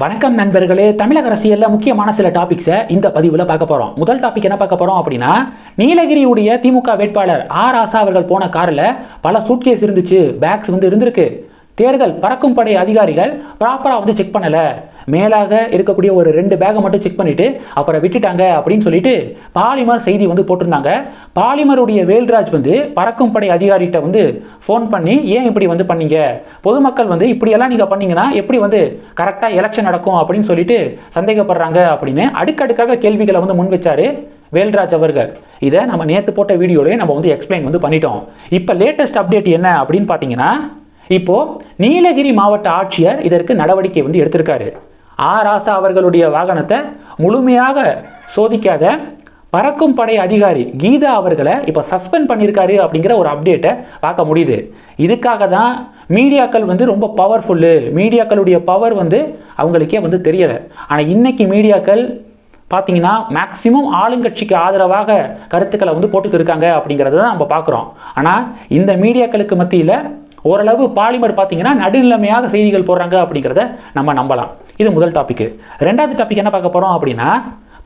வணக்கம் நண்பர்களே. தமிழக அரசியலில் முக்கியமான சில டாபிக்ஸை இந்த பதிவில் பார்க்க போகிறோம் முதல் டாபிக் என்ன பார்க்க போகிறோம் அப்படின்னா நீலகிரியுடைய திமுக வேட்பாளர் ஆர் ஆசா அவர்கள் போன காரில் பல சூட்கேஸ் இருந்துச்சு பேக்ஸ் வந்து இருந்திருக்கு. தேர்தல் பறக்கும் படை அதிகாரிகள் ப்ராப்பராக வந்து செக் பண்ணலை. மேலாக இருக்கக்கூடிய ஒரு ரெண்டு பேகை மட்டும் செக் பண்ணிவிட்டு அப்புறம் விட்டுட்டாங்க அப்படின்னு சொல்லிட்டு பாலிமர் செய்தி வந்து போட்டிருந்தாங்க. பாலிமருடைய வேல்ராஜ் வந்து பறக்கும் படை அதிகாரிகிட்ட வந்து ஃபோன் பண்ணி ஏன் இப்படி வந்து பண்ணீங்க? பொதுமக்கள் வந்து இப்படியெல்லாம் நீங்கள் பண்ணீங்கன்னா எப்படி வந்து கரெக்டாக எலெக்ஷன் நடக்கும்? அப்படின்னு சொல்லிட்டு சந்தேகப்படுறாங்க அப்படின்னு அடுக்கடுக்காக கேள்விகளை வந்து முன் வச்சாரு வேல்ராஜ் அவர்கள். இதை நம்ம நேற்று போட்ட வீடியோலேயே நம்ம வந்து எக்ஸ்பிளைன் வந்து பண்ணிட்டோம். இப்போ லேட்டஸ்ட் அப்டேட் என்ன அப்படின்னு பார்த்தீங்கன்னா இப்போ நீலகிரி மாவட்ட ஆட்சியர் இதற்கு நடவடிக்கை வந்து எடுத்திருக்காரு. ஆர் ராசா அவர்களுடைய வாகனத்தை முழுமையாக சோதிக்காத பறக்கும் படை அதிகாரி கீதா அவர்களை இப்போ சஸ்பெண்ட் பண்ணியிருக்காரு அப்படிங்கிற ஒரு அப்டேட்டை பார்க்க முடியுது. இதுக்காக தான் மீடியாக்கள் வந்து ரொம்ப பவர்ஃபுல்லு. மீடியாக்களுடைய பவர் வந்து அவங்களுக்கே வந்து தெரியலை. ஆனால் இன்றைக்கி மீடியாக்கள் பார்த்தீங்கன்னா மேக்சிமம் ஆளுங்கட்சிக்கு ஆதரவாக கருத்துக்களை வந்து போட்டுக்கிருக்காங்க அப்படிங்கிறத தான் நம்ம பார்க்குறோம். ஆனால் இந்த மீடியாக்களுக்கு மத்தியில் ஓரளவு பாலிமர் பார்த்தீங்கன்னா நடுநிலைமையாக செய்திகள் போடுறாங்க அப்படிங்கிறத நம்ம நம்பலாம். இது முதல் டாபிக் ரெண்டாவது டாபிக் என்ன பார்க்க போகிறோம் அப்படின்னா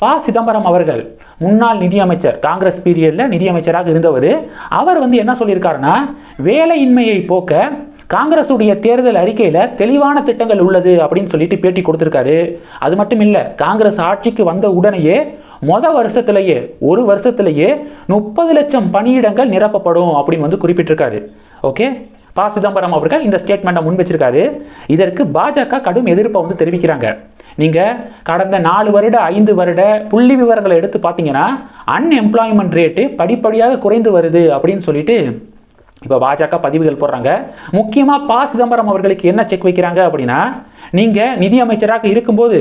ப. சிதம்பரம் அவர்கள் முன்னாள் நிதியமைச்சர் காங்கிரஸ் பீரியடில் நிதியமைச்சராக இருந்தவர் அவர் வந்து என்ன சொல்லியிருக்காருன்னா வேலையின்மையை போக்க காங்கிரஸுடைய தேர்தல் அறிக்கையில் தெளிவான திட்டங்கள் உள்ளது அப்படின்னு சொல்லிட்டு பேட்டி கொடுத்துருக்காரு. அது மட்டும் இல்லை காங்கிரஸ் ஆட்சிக்கு வந்த உடனேயே மொத வருஷத்திலேயே ஒரு வருஷத்திலேயே முப்பது லட்சம் பணியிடங்கள் நிரப்பப்படும் அப்படின்னு வந்து குறிப்பிட்டிருக்காரு. ஓகே? ப சிதம்பரம் அவர்கள் இந்த ஸ்டேட்மெண்ட்டை முன் வச்சிருக்காரு. இதற்கு பாஜக கடும் எதிர்ப்பை வந்து தெரிவிக்கிறாங்க. நீங்கள் கடந்த நாலு வருட ஐந்து வருட புள்ளி விவரங்களை எடுத்து பார்த்தீங்கன்னா அன்எம்ப்ளாய்மெண்ட் ரேட்டு படிப்படியாக குறைந்து வருது அப்படின்னு சொல்லிட்டு இப்போ பாஜக பதிவுகள் போடுறாங்க. முக்கியமாக ப சிதம்பரம் அவர்களுக்கு என்ன செக் வைக்கிறாங்க அப்படின்னா நீங்கள் நிதியமைச்சராக இருக்கும்போது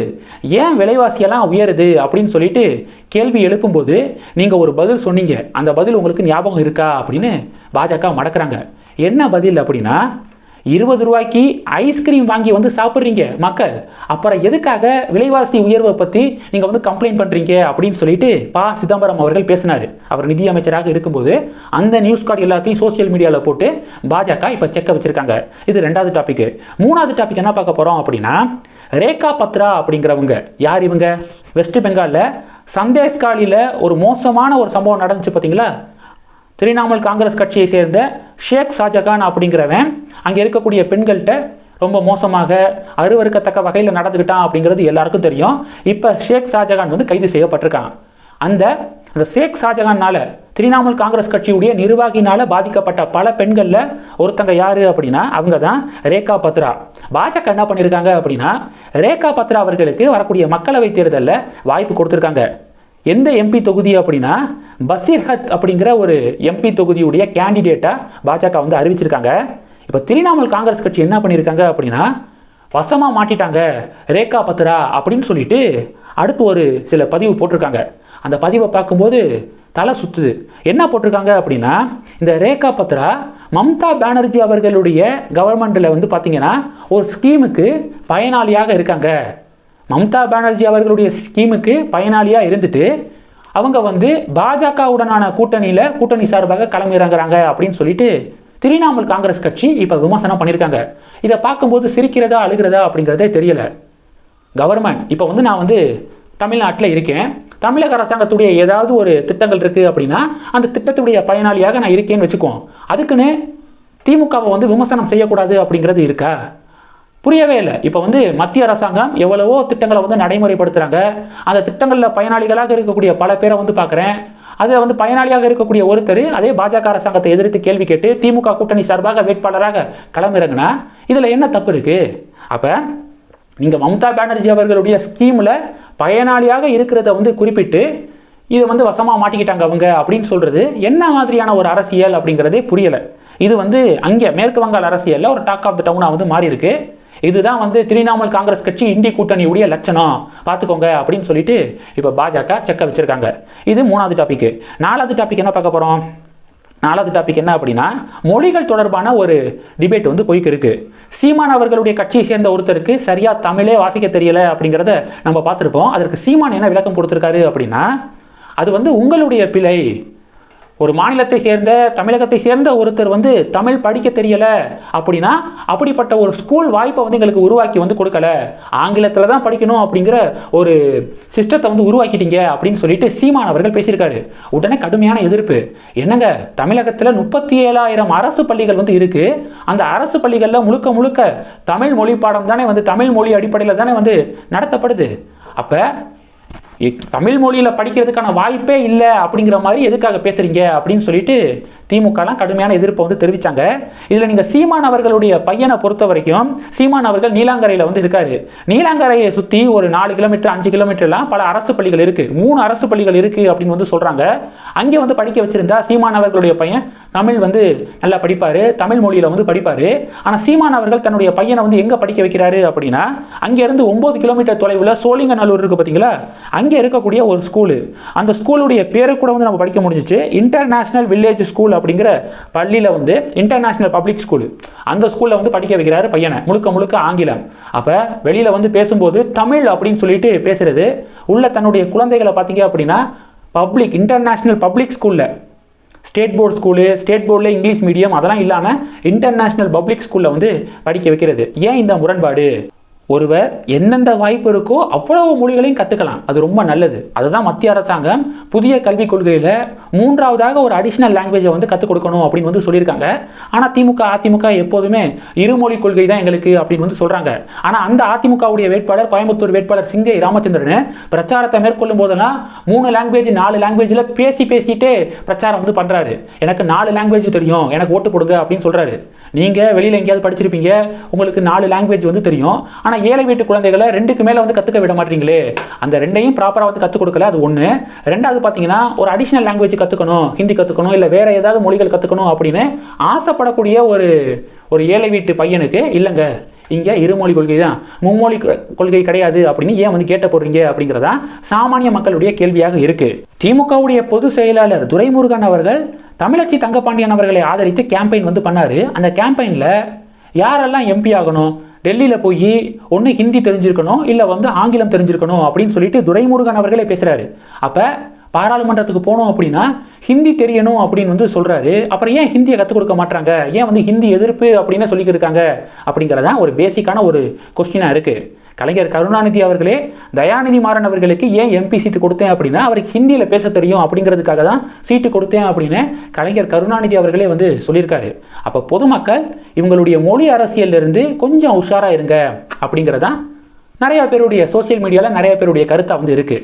ஏன் விலைவாசியெல்லாம் உயருது அப்படின்னு சொல்லிட்டு கேள்வி எழுப்பும்போது நீங்கள் ஒரு பதில் சொன்னீங்க. அந்த பதில் உங்களுக்கு ஞாபகம் இருக்கா அப்படின்னு பாஜக மடக்கிறாங்க. என்ன பதில் அப்படின்னா இருபது ரூபாய்க்கு ஐஸ்கிரீம் வாங்கி வந்து சாப்பிட்றீங்க மக்கள். அப்புறம் எதுக்காக விலைவாசி உயர்வை பற்றி நீங்கள் வந்து கம்ப்ளைண்ட் பண்ணுறீங்க அப்படின்னு சொல்லிட்டு ப. சிதம்பரம் அவர்கள் பேசினார். அவர் நிதியமைச்சராக இருக்கும்போது அந்த நியூஸ் கார்டு எல்லாத்தையும் சோஷியல் மீடியாவில் போட்டு பாஜக இப்போ செக்க வச்சுருக்காங்க. இது ரெண்டாவது டாபிக் மூணாவது டாபிக் என்ன பார்க்க போகிறோம் அப்படின்னா ரேகா பத்ரா அப்படிங்கிறவங்க. யார் இவங்க? வெஸ்ட் பெங்காலில் சந்தேஷ்காலியில் ஒரு மோசமான ஒரு சம்பவம் நடந்துச்சு பார்த்தீங்களா? திரிணாமுல் காங்கிரஸ் கட்சியை சேர்ந்த ஷேக் ஷாஜகான் அப்படிங்கிறவன் அங்கே இருக்கக்கூடிய பெண்கள்கிட்ட ரொம்ப மோசமாக அருவறுக்கத்தக்க வகையில் நடந்துக்கிட்டான் அப்படிங்கிறது எல்லாருக்கும் தெரியும். இப்போ ஷேக் ஷாஜகான் வந்து கைது செய்யப்பட்டிருக்கான். அந்த அந்த ஷேக் ஷாஜகான்னால திரிணாமுல் காங்கிரஸ் கட்சியுடைய நிர்வாகினால் பாதிக்கப்பட்ட பல பெண்களில் ஒருத்தங்க யார் அப்படின்னா அவங்க தான் ரேகா பத்ரா. பாஜக என்ன பண்ணியிருக்காங்க அப்படின்னா ரேகா பத்ரா அவர்களுக்கு வரக்கூடிய மக்களவை தேர்தலில் வாய்ப்பு கொடுத்துருக்காங்க. எந்த எம்பி தொகுதி அப்படின்னா பசீர்ஹத் அப்படிங்கிற ஒரு எம்பி தொகுதியுடைய கேண்டிடேட்டாக பாஜக வந்து அறிவிச்சிருக்காங்க. இப்போ திரிணாமுல் காங்கிரஸ் கட்சி என்ன பண்ணியிருக்காங்க அப்படின்னா வசமாக மாட்டிட்டாங்க ரேகா பத்ரா அப்படின்னு சொல்லிட்டு அடுத்து ஒரு சில பதிவு போட்டிருக்காங்க. அந்த பதிவை பார்க்கும்போது தலை சுற்றுது என்ன போட்டிருக்காங்க அப்படின்னா இந்த ரேகா பத்ரா மம்தா பானர்ஜி அவர்களுடைய கவர்மெண்ட்டில் வந்து பார்த்திங்கன்னா ஒரு ஸ்கீமுக்கு பயனாளியாக இருக்காங்க. மம்தா பானர்ஜி அவர்களுடைய ஸ்கீமுக்கு பயனாளியாக இருந்துட்டு அவங்க வந்து பாஜகவுடனான கூட்டணியில் கூட்டணி சார்பாக களமிறங்குறாங்க அப்படின்னு சொல்லிட்டு திரிணாமுல் காங்கிரஸ் கட்சி இப்போ விமர்சனம் பண்ணியிருக்காங்க. இதை பார்க்கும்போது சிரிக்கிறதா அழுகிறதா அப்படிங்கிறதே தெரியலை. கவர்மெண்ட் இப்போ வந்து நான் வந்து தமிழ்நாட்டில் இருக்கேன். தமிழக அரசாங்கத்துடைய ஏதாவது ஒரு திட்டங்கள் இருக்குது அப்படின்னா அந்த திட்டத்துடைய பயனாளியாக நான் இருக்கேன்னு வச்சுக்குவோம். அதுக்குன்னு திமுகவை வந்து விமர்சனம் செய்யக்கூடாது அப்படிங்கிறது இருக்கா? புரியவே இல்லை. இப்போ வந்து மத்திய அரசாங்கம் எவ்வளவோ திட்டங்களை வந்து நடைமுறைப்படுத்துகிறாங்க அந்த திட்டங்களில் பயனாளிகளாக இருக்கக்கூடிய பல பேரை வந்து பார்க்குறேன் அதில் வந்து பயனாளியாக இருக்கக்கூடிய ஒருத்தர் அதே பாஜக அரசாங்கத்தை எதிர்த்து கேள்வி கேட்டு திமுக கூட்டணி சார்பாக வேட்பாளராக களமிறங்கினா இதில் என்ன தப்பு இருக்குது அப்போ நீங்கள் மம்தா பானர்ஜி அவர்களுடைய ஸ்கீமில் பயனாளியாக இருக்கிறத வந்து குறிப்பிட்டு இதை வந்து வசமாக மாட்டிக்கிட்டாங்க அவங்க அப்படின்னு சொல்கிறது என்ன மாதிரியான ஒரு அரசியல் அப்படிங்கிறதே புரியலை. இது வந்து அங்கே மேற்கு வங்காள அரசியலில் ஒரு டாக் ஆஃப் த டவுனாக வந்து மாறி இருக்குது இதுதான் வந்து திரிணாமுல் காங்கிரஸ் கட்சி இந்தி கூட்டணியுடைய லட்சணம். பார்த்துக்கோங்க அப்படின்னு சொல்லிட்டு இப்போ பாஜக செக்க வச்சுருக்காங்க. இது மூணாவது டாபிக் நாலாவது டாபிக் என்ன பார்க்க போகிறோம் நாலாவது டாபிக் என்ன அப்படின்னா மொழிகள் தொடர்பான ஒரு டிபேட் வந்து போய்க்கு இருக்கு. சீமான் அவர்களுடைய கட்சியை சேர்ந்த ஒருத்தருக்கு சரியா தமிழே வாசிக்க தெரியல அப்படிங்கிறத நம்ம பார்த்துருப்போம். அதற்கு சீமான் என்ன விளக்கம் கொடுத்துருக்காரு அப்படின்னா அது வந்து உங்களுடைய பிழை. ஒரு மாநிலத்தை சேர்ந்த தமிழகத்தை சேர்ந்த ஒருத்தர் வந்து தமிழ் படிக்க தெரியலை அப்படின்னா அப்படிப்பட்ட ஒரு ஸ்கூல் வாய்ப்பை வந்து எங்களுக்கு உருவாக்கி வந்து கொடுக்கல. ஆங்கிலத்தில் தான் படிக்கணும் அப்படிங்கிற ஒரு சிஸ்டத்தை வந்து உருவாக்கிட்டீங்க அப்படின்னு சொல்லிட்டு சீமான் அவர்கள் பேசியிருக்காரு. உடனே கடுமையான எதிர்ப்பு. என்னங்க தமிழகத்தில் முப்பத்தி ஏழாயிரம் அரசு பள்ளிகள் வந்து இருக்குது அந்த அரசு பள்ளிகளில் முழுக்க முழுக்க தமிழ் மொழி பாடம் தானே வந்து தமிழ் மொழி அடிப்படையில் தானே வந்து நடத்தப்படுது. அப்போ தமிழ் மொழியில் படிக்கிறதுக்கான வாய்ப்பே இல்லை அப்படிங்கிற மாதிரி எதுக்காக பேசுகிறீங்க அப்படின்னு சொல்லிட்டு திமுகலாம் கடுமையான எதிர்ப்பை வந்து தெரிவித்தாங்க இதில் நீங்கள் சீமான் அவர்களுடைய பையனை பொறுத்த வரைக்கும் சீமான் அவர்கள் நீலாங்கரையில் வந்து இருக்காரு. நீலாங்கரையை சுற்றி ஒரு நாலு கிலோமீட்டர் அஞ்சு கிலோமீட்டர்லாம் பல அரசு பள்ளிகள் இருக்குது மூணு அரசு பள்ளிகள் இருக்குது அப்படின்னு வந்து சொல்கிறாங்க அங்கே வந்து படிக்க வச்சுருந்தா சீமான் அவர்களுடைய பையன் தமிழ் வந்து நல்லா படிப்பார் தமிழ் மொழியில் வந்து படிப்பார். ஆனால் சீமான் அவர்கள் தன்னுடைய பையனை வந்து எங்கே படிக்க வைக்கிறாரு அப்படின்னா அங்கேருந்து ஒம்பது கிலோமீட்டர் தொலைவில் சோழிங்கநல்லூர் இருக்குது பார்த்தீங்களா அங்கே இருக்கக்கூடிய ஒரு ஸ்கூலு அந்த ஸ்கூலுடைய பேரை கூட வந்து நம்ம படிக்க முடிஞ்சிச்சு. இன்டர்நேஷனல் வில்லேஜ் ஸ்கூல் அப்படிங்கிற பள்ளியில் வந்து இன்டர்நேஷ்னல் பப்ளிக் ஸ்கூலு அந்த ஸ்கூலில் வந்து படிக்க வைக்கிறாரு பையனை முழுக்க முழுக்க ஆங்கிலம். அப்போ வெளியில் வந்து பேசும்போது தமிழ் அப்படின்னு சொல்லிட்டு பேசுறது உள்ள தன்னுடைய குழந்தைகளை பார்த்தீங்க அப்படின்னா பப்ளிக் இன்டர்நேஷ்னல் பப்ளிக் ஸ்கூலில் ஸ்டேட் போர்டு ஸ்கூலு ஸ்டேட் போர்டில் இங்கிலீஷ் மீடியம் அதெல்லாம் இல்லாமல் இன்டர்நேஷ்னல் பப்ளிக் ஸ்கூலில் வந்து படிக்க வைக்கிறது. ஏன் இந்த முரண்பாடு? ஒருவர் எந்தெந்த வாய்ப்பு இருக்கோ அவ்வளவு மொழிகளையும் கற்றுக்கலாம் அது ரொம்ப நல்லது. அதுதான் மத்திய அரசாங்கம் புதிய கல்விக் கொள்கையில் மூன்றாவதாக ஒரு அடிஷ்னல் லாங்குவேஜை வந்து கற்றுக் கொடுக்கணும் அப்படின்னு வந்து சொல்லியிருக்காங்க. ஆனால் திமுக அதிமுக எப்போதுமே இருமொழி கொள்கை தான் எங்களுக்கு அப்படின்னு வந்து சொல்கிறாங்க ஆனால் அந்த அதிமுகவுடைய வேட்பாளர் கோயம்புத்தூர் வேட்பாளர் சிங்கை ராமச்சந்திரன் பிரச்சாரத்தை மேற்கொள்ளும் போதெல்லாம் மூணு லாங்குவேஜ் நாலு லாங்குவேஜில் பேசி பேசிட்டே பிரச்சாரம் வந்து பண்ணுறாரு எனக்கு நாலு லாங்குவேஜ் தெரியும். எனக்கு ஓட்டு கொடுங்க அப்படின்னு சொல்கிறாரு நீங்கள் வெளியில் எங்கேயாவது படிச்சிருப்பீங்க. உங்களுக்கு நாலு லாங்குவேஜ் வந்து தெரியும். ஆனால் ஏழை வீட்டு குழந்தைகளை ரெண்டுக்கு மேலே வந்து கற்றுக்க விட மாட்டீங்களே. அந்த ரெண்டையும் ப்ராப்பராக வந்து கற்றுக் கொடுக்கல அது ஒன்று ரெண்டாவது பார்த்தீங்கன்னா ஒரு அடிஷ்னல் லாங்குவேஜ் கற்றுக்கணும் ஹிந்தி கற்றுக்கணும் இல்லை வேறு ஏதாவது மொழிகள் கற்றுக்கணும் அப்படின்னு ஆசைப்படக்கூடிய ஒரு ஒரு ஏழை வீட்டு பையனுக்கு இல்லைங்க இங்கே இருமொழி கொள்கை தான். மும்மொழி கொள்கை கிடையாது அப்படின்னு ஏன் வந்து கேட்ட போடுறீங்க அப்படிங்கிறதா சாமானிய மக்களுடைய கேள்வியாக இருக்கு. திமுகவுடைய பொதுச் செயலாளர் துரைமுருகன் அவர்கள் தமிழச்சி தங்கப்பாண்டியன் அவர்களை ஆதரித்து கேம்பெயின் வந்து பண்ணாரு. அந்த கேம்பெயினில் யாரெல்லாம் எம்பி ஆகணும் டெல்லியில் போய் ஒன்று ஹிந்தி தெரிஞ்சிருக்கணும் இல்லை வந்து ஆங்கிலம் தெரிஞ்சிருக்கணும் அப்படின்னு சொல்லிட்டு துரைமுருகன் அவர்களே பேசுகிறாரு அப்போ பாராளுமன்றத்துக்கு போனோம் அப்படின்னா ஹிந்தி தெரியணும் அப்படின்னு வந்து சொல்கிறாரு அப்புறம் ஏன் ஹிந்தியை கற்றுக் கொடுக்க மாட்டாங்க ஏன் வந்து ஹிந்தி எதிர்ப்பு அப்படின்னு சொல்லிக்கிருக்காங்க அப்படிங்கிறதான் ஒரு பேசிக்கான ஒரு கொஸ்டினாக இருக்குது கலைஞர் கருணாநிதி அவர்களே தயாநிதி மாறன் அவர்களுக்கு ஏன் எம்பி சீட்டு கொடுத்தேன் அப்படின்னா அவருக்கு ஹிந்தியில் பேச தெரியும் அப்படிங்கிறதுக்காக தான் சீட்டு கொடுத்தேன் அப்படின்னு கலைஞர் கருணாநிதி அவர்களே வந்து சொல்லியிருக்காரு. அப்போ பொதுமக்கள் இவங்களுடைய மொழி அரசியல்ல இருந்து கொஞ்சம் உஷாராக இருங்க அப்படிங்கிறதான் நிறைய பேருடைய சோஷியல் மீடியாவில் நிறைய பேருடைய கருத்தாக வந்து இருக்குது